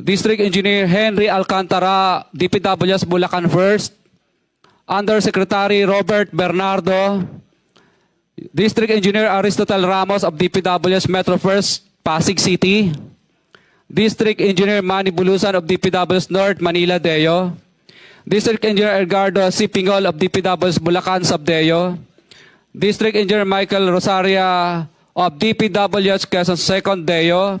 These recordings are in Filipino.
District Engineer Henry Alcantara, DPWS Bulacan First. Undersecretary Robert Bernardo. District Engineer Aristotle Ramos of DPWS Metro First, Pasig City. District Engineer Manny Bulusan of DPWS North, Manila, Deo. District Engineer Edgardo C. Pingol of DPWS Bulacan, Sabdeo. District Engineer Michael Rosaria of DPWS Quezon Second, Deo.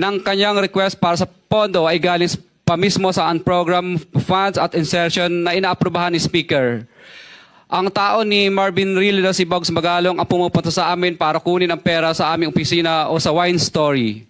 ng kanyang request para sa pondo ay galing pa mismo sa unprogram funds at insertion na inaaprubahan ni Speaker. Ang tao ni Marvin Rillo na si Bogs Magalong ang pumupunta sa amin para kunin ang pera sa aming opisina o sa wine story.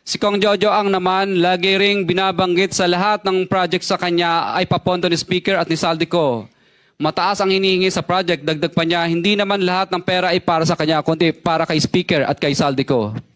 Si Kong Jojo ang naman lagi ring binabanggit sa lahat ng project sa kanya ay papondo ni Speaker at ni Saldico. Mataas ang hinihingi sa project, dagdag pa niya, hindi naman lahat ng pera ay para sa kanya, kundi para kay Speaker at kay Saldico.